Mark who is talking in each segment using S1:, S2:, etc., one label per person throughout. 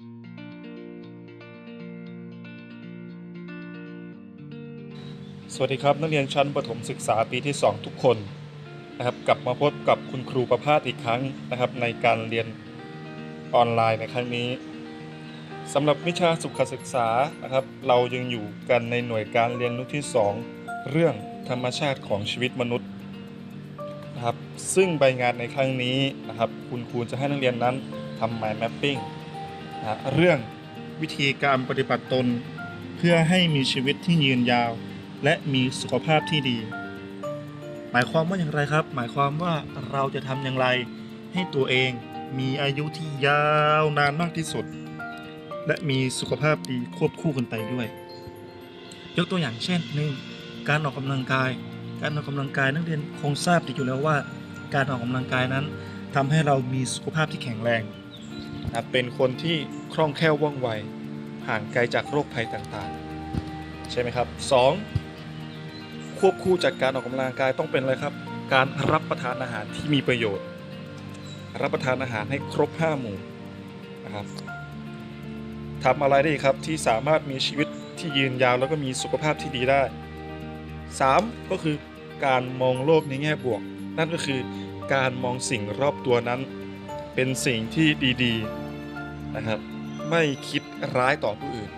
S1: สวัสดีครับ นักเรียนชั้นประถมศึกษาปีที่ 2 ทุกคนนะครับกลับมาพบกับคุณครูประภาสอีกครั้งนะครับ ในการเรียนออนไลน์ในครั้งนี้สำหรับวิชาสุขศึกษานะครับ เรายังอยู่กันในหน่วยการเรียนรู้ที่ 2 เรื่องธรรมชาติของชีวิตมนุษย์นะครับซึ่งใบงานในครั้งนี้นะครับ คุณครูจะให้นักเรียนนั้นทำ mind mapping นะเรื่องวิธีการปฏิบัติตน เพื่อให้มีชีวิตที่ยืนยาว และมีสุขภาพที่ดี หมายความว่าอย่างไรครับ หมายความว่าเราจะทำอย่างไร ให้ตัวเองมีอายุที่ยาวนานมากที่สุด และมีสุขภาพดีควบคู่กันไปด้วย ยกตัวอย่างเช่นหนึ่งการออกกำลังกาย การออกกำลังกายนักเรียนคงทราบดีอยู่แล้วว่า การออกกำลังกายนั้นทำให้เรามีสุขภาพที่แข็งแรง นะเป็นคนที่คล่องแคล่วว่องไว ห่างไกลจากโรคภัยต่างๆ ใช่ไหมครับ 2. ควบคู่จากการออกกำลังกายต้องเป็นอะไรครับ การรับประทานอาหารที่มีประโยชน์ รับประทานอาหารให้ครบ 5 หมู่นะครับทำอะไรได้ครับที่สามารถมีชีวิตที่ยืนยาวแล้วก็มีสุขภาพที่ดีได้ 3. ก็คือการมองโลกในแง่บวก นั่นก็คือการมองสิ่งรอบตัวนั้น เป็นสิ่งที่ดีๆนะครับไม่คิดร้ายต่อผู้อื่น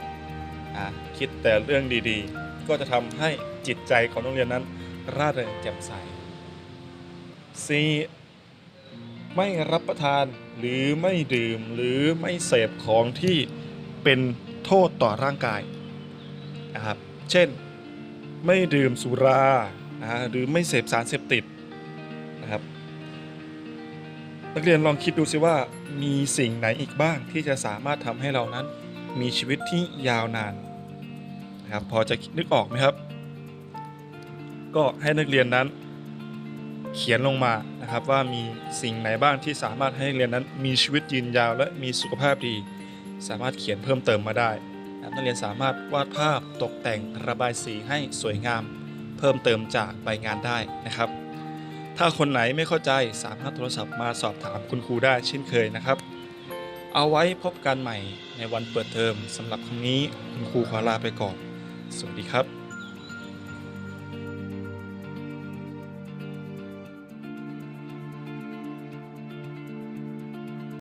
S1: คิดแต่เรื่องดีๆ ก็จะทำให้จิตใจของนักเรียนนั้น ร่าเริงแจ่มใส 4. ไม่รับประทานหรือไม่ดื่มหรือไม่เสพของที่เป็นโทษต่อร่างกายนะครับเช่นไม่ดื่มสุรานะหรือไม่เสพสารเสพติดน นักเรียนลองคิดดูสิว่ามีสิ่งไหนอีกบ้างที่จะสามารถทำให้เรานั้นมีชีวิตที่ยาวนานนะครับพอจะนึกออกไหมครับ ก็ให้นักเรียนนั้น เขียนลงมานะครับว่ามีสิ่งไหนบ้างที่สามารถให้นักเรียนนั้น มีชีวิตยืนยาว และมีสุขภาพดี สามารถเขียนเพิ่มเติมมาได้นักเรียนสามารถวาดภาพตกแต่งระบายสีให้สวยงาม เพิ่มเติมจากใบงานได้นะครับ ถ้าคนไหนไม่เข้าใจสามารถโทรศัพท์มาสอบถามคุณครูได้เช่นเคยนะครับ เอาไว้พบกันใหม่ในวันเปิดเทอมสำหรับครั้งนี้คุณครูขอลาไปก่อน สวัสดีครับ